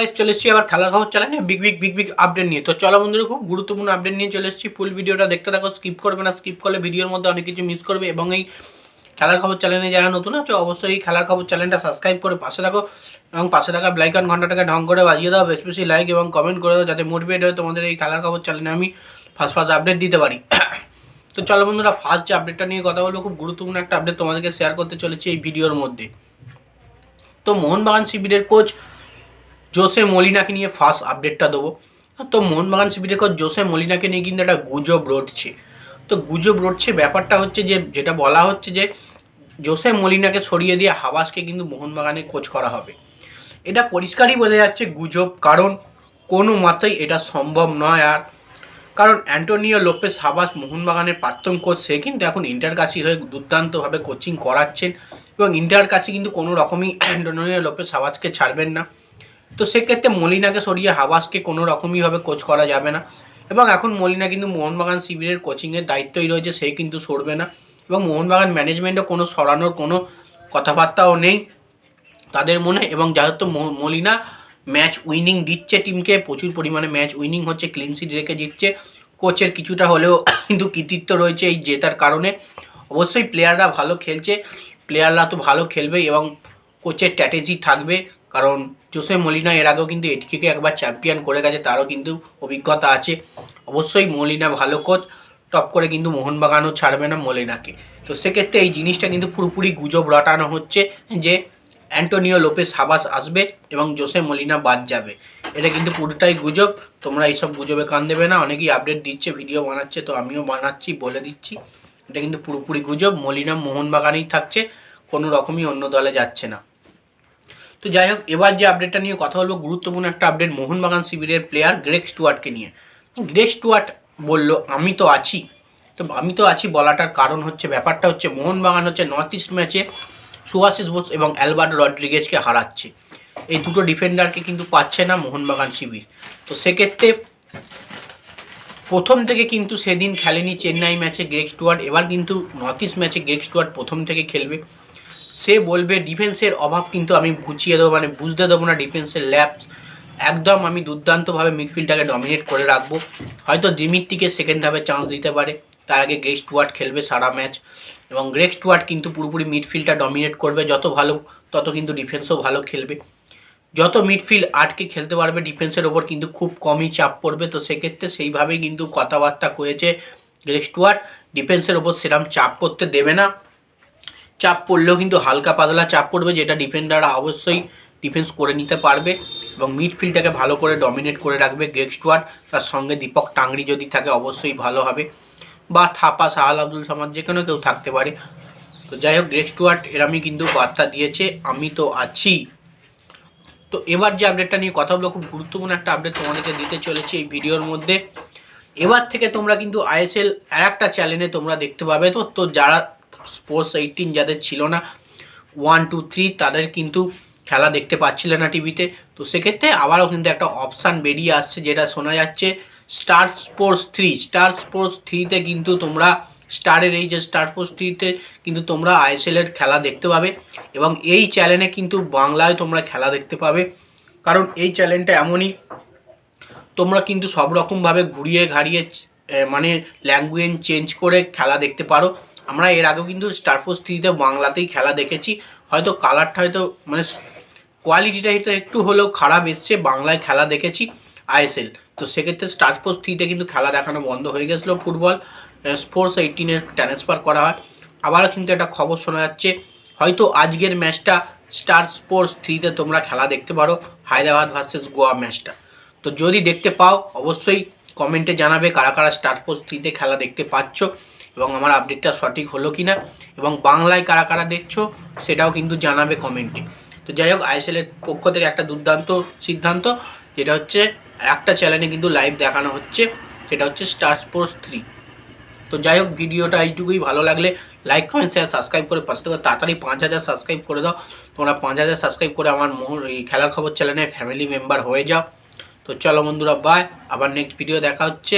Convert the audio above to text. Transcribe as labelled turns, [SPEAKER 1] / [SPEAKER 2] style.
[SPEAKER 1] চলে এসেছি আবার খেলার খবর চ্যানেলে big big big big update নিয়ে। তো চলো বন্ধুরা, খুব গুরুত্বপূর্ণ আপডেট নিয়ে চলে এসেছি। ফুল ভিডিওটা দেখতে থাকো স্কিপ করবে না স্কিপ করলে ভিডিওর মধ্যে অনেক কিছু মিস করবে। এবং এই খেলার খবর চ্যানেলে যারা নতুন আছে, অবশ্যই এই খেলার খবর চ্যানেলটা সাবস্ক্রাইব করে পাশে থাকো। এবং পাশে থাকা ব্লাইকন ঘন্টাটাকে ঢং করে বাজিয়ে দাও বেশি বেশি লাইক এবং কমেন্ট করে দাও, যাতে মোটিভেট হয়ে তোমাদের এই খেলার খবর চ্যানেলে আমি ফার্স্ট ফার্স্ট আপডেট দিতে পারি। তো চলো বন্ধুরা ফার্স্ট যে আপডেটটা নিয়ে কথা বলব। খুব গুরুত্বপূর্ণ একটা আপডেট তোমাদেরকে শেয়ার করতে চলেছি এই ভিডিওর মধ্যে। তো মোহনবাগান শিবিরের কোচ জোসে মলিনাকে নিয়ে ফার্স্ট আপডেটটা দেবো। তো মোহনবাগান শিবিরের কোচ জোসে মলিনাকে নিয়ে কিন্তু একটা গুজব রটছে। তো গুজব রটছে, ব্যাপারটা হচ্ছে যে, যেটা বলা হচ্ছে যে, জোসে মলিনাকে সরিয়ে দিয়ে হাবাসকে কিন্তু মোহনবাগানে কোচ করা হবে। এটা পরিষ্কারই বোঝা যাচ্ছে গুজব, কারণ কোনো মতেই এটা সম্ভব নয় আর। কারণ অ্যান্টোনিও লোপেস হাবাস মোহনবাগানের প্রাক্তন কোচ সে কিন্তু এখন ইন্টার কাছির হয়ে দুর্দান্তভাবে কোচিং করাচ্ছেন এবং ইন্টার কাছে কিন্তু কোনো রকমই অ্যান্টোনিও লোপেস হাবাসকে ছাড়বেন না। তো সেক্ষেত্রে মলিনাকে সরিয়ে হাবাসকে কোনো রকমইভাবে কোচ করা যাবে না। এবং এখন মলিনা কিন্তু মোহনবাগান শিবিরের কোচিংয়ের দায়িত্বই রয়েছে, সে কিন্তু সরবে না। এবং মোহনবাগান ম্যানেজমেন্টও কোনো সরানোর কোনো কথাবার্তাও নেই তাদের মনে। এবং যেহেতু মলিনা ম্যাচ উইনিং দিচ্ছে টিমকে প্রচুর পরিমাণে ম্যাচ উইনিং হচ্ছে ক্লিন সিট রেখে দিচ্ছে। কোচের কিছুটা হলেও কিন্তু কৃতিত্ব রয়েছে এই জেতার কারণে। অবশ্যই প্লেয়াররা ভালো খেলছে প্লেয়াররা তো ভালো খেলবে এবং কোচের স্ট্র্যাটেজি থাকবে। কারণ জোসে মলিনা এর আগেও কিন্তু এটিকে একবার চ্যাম্পিয়ন করে গেছে, তারও কিন্তু অভিজ্ঞতা আছে। অবশ্যই মলিনা ভালো কোচ টপ করে কিন্তু মোহনবাগানও ছাড়বে না মলিনাকে। তো সেক্ষেত্রে এই জিনিসটা কিন্তু পুরোপুরি গুজব রটানো হচ্ছে যে অ্যান্টোনিও লোপেস হাবাস আসবে এবং জোসে মলিনা বাদ যাবে। এটা কিন্তু পুরোটাই গুজব, তোমরা এইসব গুজবে কান দেবে না, অনেকেই আপডেট দিচ্ছে ভিডিও বানাচ্ছে, তো আমিও বানাচ্ছি, বলে দিচ্ছি। এটা কিন্তু পুরোপুরি গুজব, মলিনা মোহনবাগানেই থাকছে, কোনো রকমই অন্য দলে যাচ্ছে না। তো যাই হোক, এবার যে আপডেটটা নিয়ে কথা বলব, গুরুত্বপূর্ণ একটা আপডেট মোহনবাগান শিবিরের প্লেয়ার গ্রেক স্টুয়ার্টকে নিয়ে। গ্রেক স্টুয়ার্ট বলল, আমি তো আছি। তো আমি তো আছি বলাটার কারণ হচ্ছে, ব্যাপারটা হচ্ছে মোহনবাগান হচ্ছে নর্থ ইস্ট ম্যাচে সুভাশিস বোস এবং অ্যালবার্ট রড্রিগেজকে হারাচ্ছে। এই দুটো ডিফেন্ডারকে কিন্তু পাচ্ছে না মোহনবাগান শিবির তো সেক্ষেত্রে প্রথম থেকে কিন্তু সেদিন খেলেনি চেন্নাই ম্যাচে গ্রেক স্টুয়ার্ট এবার কিন্তু নর্থ ইস্ট ম্যাচে গ্রেক স্টুয়ার্ট প্রথম থেকে খেলবে। সে বলবে ডিফেন্সের অভাব কিন্তু আমি বুঝিয়ে দেবো মানে বুঝতে দেবো না ডিফেন্সের ল্যাপস একদম আমি দুর্দান্তভাবে মিডফিল্ডটাকে ডমিনেট করে রাখব। হয়তো দিমিত্রিকে সেকেন্ড হাফে চান্স দিতে পারে। তার আগে গ্রেক স্টুয়ার্ট খেলবে সারা ম্যাচ এবং গ্রেক স্টুয়ার্ট কিন্তু পুরোপুরি মিডফিল্ডটা ডমিনেট করবে। যত ভালো, তত কিন্তু ডিফেন্সও ভালো খেলবে। যত মিডফিল্ড আটকে খেলতে পারবে ডিফেন্সের ওপর কিন্তু খুব কমই চাপ পড়বে। তো সেক্ষেত্রে সেইভাবেই কিন্তু কথাবার্তা কয়েছে গ্রেক স্টুয়ার্ট ডিফেন্সের ওপর সেরকম চাপ করতে দেবে না। চাপ পড়লেও কিন্তু হালকা পাতলা চাপ পড়বে, যেটা ডিফেন্ডাররা অবশ্যই ডিফেন্স করে নিতে পারবে এবং মিডফিল্ডটাকে ভালো করে ডমিনেট করে রাখবে গ্রেক স্টুয়ার্ট তার সঙ্গে দীপক টাংরি যদি থাকে, অবশ্যই ভালো হবে। বা থাপা সাহাল আব্দুল সামাদ, যে কোনো কেউ থাকতে পারে। তো যাই হোক গ্রেক স্টুয়ার্ট এরামই কিন্তু বার্তা দিয়েছে, আমি তো আছি। তো এবার যে আপডেটটা নিয়ে কথা বলব, খুব গুরুত্বপূর্ণ একটা আপডেট তোমাদেরকে দিতে চলেছি এই ভিডিওর মধ্যে। এবার থেকে তোমরা কিন্তু আইএসএল আর একটা চ্যানেলে তোমরা দেখতে পাবে। তো তো যারা স্পোর্টস এইটিন যাদের ছিল না ওয়ান টু থ্রি তাদের কিন্তু খেলা দেখতে পাচ্ছিলে না টিভিতে তো। সেক্ষেত্রে আবারও কিন্তু একটা অপশান বেরিয়ে আসছে যেটা শোনা যাচ্ছে Star Sports three Star Sports থ্রিতে কিন্তু তোমরা স্টারের এই যে স্টার স্পোর্টস থ্রিতে কিন্তু তোমরা আইএসএলের খেলা দেখতে পাবে এবং এই চ্যানেলে কিন্তু বাংলায় তোমরা খেলা দেখতে পাবে। কারণ এই চ্যানেলটা এমনই, তোমরা কিন্তু সব রকমভাবে ঘুরিয়ে ঘাড়িয়ে মানে ল্যাঙ্গুয়েজ চেঞ্জ করে খেলা দেখতে পারো। আমরা এর আগেও কিন্তু স্টারফোর্স থ্রিতে বাংলাতেই খেলা দেখেছি। হয়তো কালারটা হয়তো মানে কোয়ালিটিটা হয়তো একটু হলেও খারাপ এসছে, বাংলায় খেলা দেখেছি আইএসএল তো সেক্ষেত্রে স্টারফোর্স থ্রিতে কিন্তু খেলা দেখানো বন্ধ হয়ে গেছিল ফুটবল। স্পোর্টস এইটিনে ট্রান্সফার করা হয়। আবারও কিন্তু একটা খবর শোনা যাচ্ছে, হয়তো আজকের ম্যাচটা স্টার স্পোর্টস থ্রিতে তোমরা খেলা দেখতে পারো, হায়দ্রাবাদ ভার্সেস গোয়া ম্যাচটা। তো যদি দেখতে পাও, অবশ্যই কমেন্টে জানাবে কারা কারা স্টার স্পোর্টস থ্রিতে খেলা দেখতে পাচ্ছ। এবং আমার আপডেটটা সঠিক হলো কি না এবং বাংলায় কারা কারা দেখছ সেটাও কিন্তু জানাবে কমেন্টে তো যাই হোক আইএসএলের পক্ষ থেকে একটা দুর্দান্ত সিদ্ধান্ত, যেটা হচ্ছে একটা চ্যানেলে কিন্তু লাইভ দেখানো হচ্ছে, সেটা হচ্ছে স্টার স্পোর্টস থ্রি তো যাই হোক, ভিডিওটা এইটুকুই ভালো লাগলে লাইক কমেন্ট শেয়ার সাবস্ক্রাইব করে পাশে থেকে। তাড়াতাড়ি পাঁচ হাজার সাবস্ক্রাইব করে দাও। তোমরা পাঁচ হাজার সাবস্ক্রাইব করে আমার এই খেলার খবর চ্যানেলে ফ্যামিলি মেম্বার হয়ে যাও। তো চলো বন্ধুরা বাই আবার নেক্সট ভিডিও দেখা হচ্ছে।